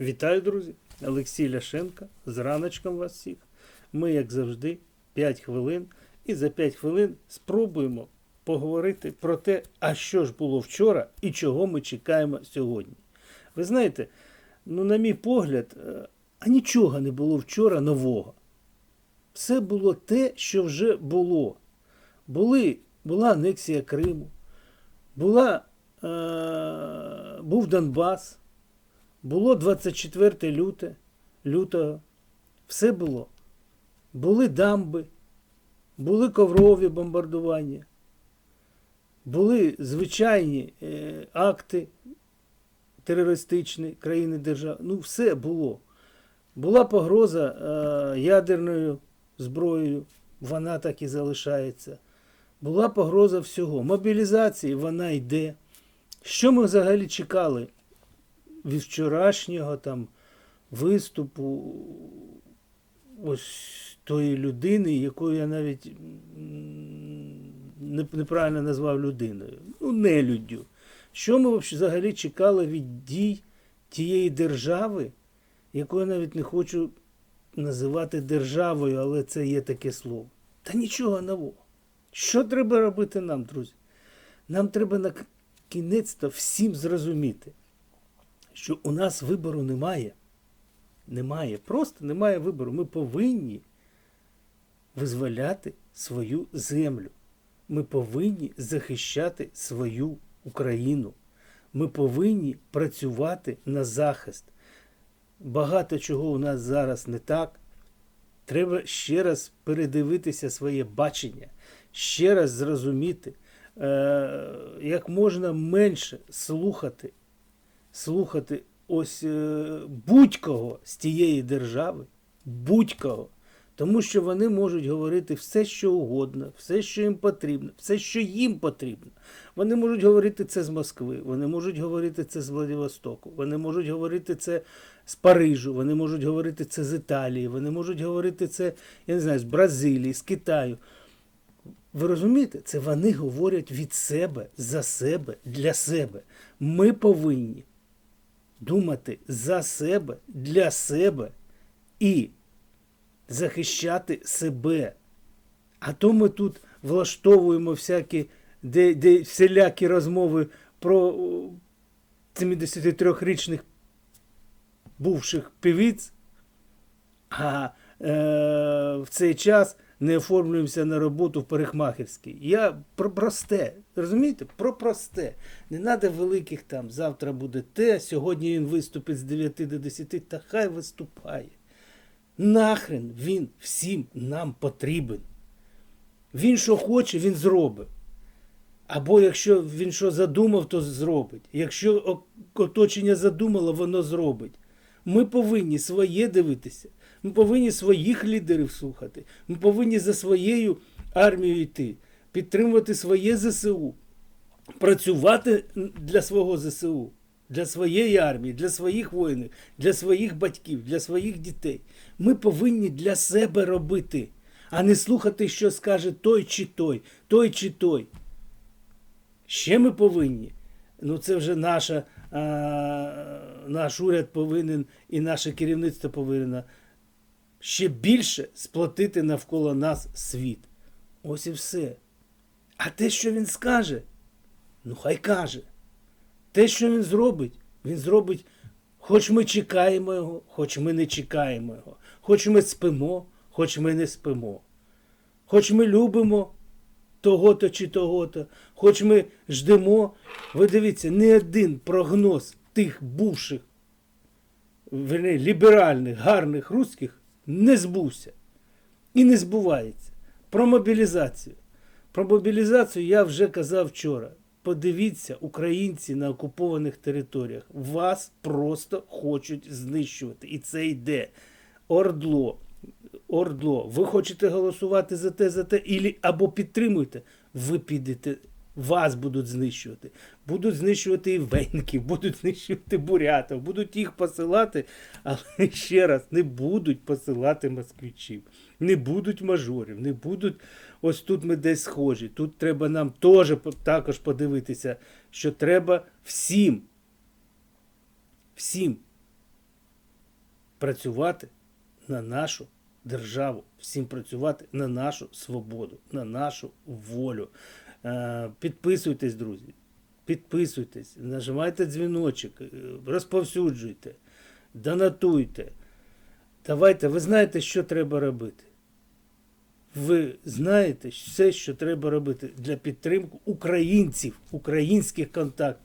Вітаю, друзі! Олексій Ляшенко. З раночком вас всіх. Ми, як завжди, 5 хвилин. І за 5 хвилин спробуємо поговорити про те, а що ж було вчора і чого ми чекаємо сьогодні. Ви знаєте, ну, на мій погляд, е, а нічого не було вчора нового. Все було те, що вже було. Були, була анексія Криму, була, е, був Донбас. Було 24 люте, лютого. Все було. Були дамби, були коврові бомбардування, були звичайні е, акти терористичні країни держави. Ну, все було. Була погроза е, ядерною зброєю, вона так і залишається. Була погроза всього. Мобілізації вона йде. Що ми взагалі чекали від вчорашнього там виступу ось тої людини, яку я навіть неправильно назвав людиною, ну, нелюддю. Що ми взагалі чекали від дій тієї держави, яку я навіть не хочу називати державою, але це є таке слово. Та нічого нового. Що треба робити нам, друзі? Нам треба на кінець всім зрозуміти, що у нас вибору немає. Немає. Просто немає вибору. Ми повинні визволяти свою землю. Ми повинні захищати свою Україну. Ми повинні працювати на захист. Багато чого у нас зараз не так. Треба ще раз передивитися своє бачення, ще раз зрозуміти, е, як можна менше слухати слухати ось е, будь-кого з тієї держави, будь-кого. Тому що вони можуть говорити все, що угодно, все, що їм потрібно, все, що їм потрібно. Вони можуть говорити це з Москви, вони можуть говорити це з Владивостоку, вони можуть говорити це з Парижу, вони можуть говорити це з Італії, вони можуть говорити це, я не знаю, з Бразилії, з Китаю. Ви розумієте, це вони говорять від себе, за себе, для себе. Ми повинні думати за себе, для себе і захищати себе. А то ми тут влаштовуємо всякі де, де всілякі розмови про 73-річних бувших певіць, а е, в цей час не оформлюємося на роботу в парикмахерській. Я про просте, розумієте? Про просте. Не треба великих там, завтра буде те, сьогодні він виступить з 9 до 10, та хай виступає. Нахрен він всім нам потрібен. Він що хоче, він зробить. Або якщо він що задумав, то зробить. Якщо оточення задумало, воно зробить. Ми повинні своє дивитися. Ми повинні своїх лідерів слухати. Ми повинні за своєю армією йти, підтримувати своє ЗСУ, працювати для свого ЗСУ, для своєї армії, для своїх воїнів, для своїх батьків, для своїх дітей. Ми повинні для себе робити, а не слухати, що скаже той чи той, той чи той. Ще ми повинні. Ну, це вже наша, а, наш уряд повинен і наше керівництво повинно ще більше сплотити навколо нас світ. Ось і все. А те, що він скаже, ну хай каже. Те, що він зробить, він зробить, хоч ми чекаємо його, хоч ми не чекаємо його, хоч ми спимо, хоч ми не спимо. Хоч ми любимо того-то чи того-то, хоч ми ждемо. Ви дивіться, не один прогноз тих бувших, верні, ліберальних, гарних русських не збувся. І не збувається. Про мобілізацію. Про мобілізацію я вже казав вчора. Подивіться, українці на окупованих територіях. Вас просто хочуть знищувати. І це йде. Ордло. Ордло. Ви хочете голосувати за те, за те, або підтримуєте, ви підете. Вас будуть знищувати. Будуть знищувати і венків, будуть знищувати бурятів, будуть їх посилати, але ще раз не будуть посилати москвичів, не будуть мажорів, не будуть. Ось тут ми десь схожі. Тут треба нам теж також подивитися, що треба всім, всім працювати на нашу державу, всім працювати на нашу свободу, на нашу волю. Е, Підписуйтесь, друзі. Підписуйтесь, нажимайте дзвіночок, е, розповсюджуйте, донатуйте. Давайте, ви знаєте, що треба робити. Ви знаєте все, що треба робити для підтримки українців, українських контакт,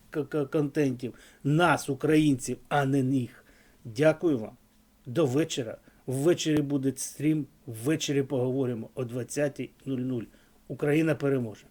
контентів, нас, українців, а не них. Дякую вам. До вечора. Ввечері буде стрім, ввечері поговоримо о 20.00. Україна переможе.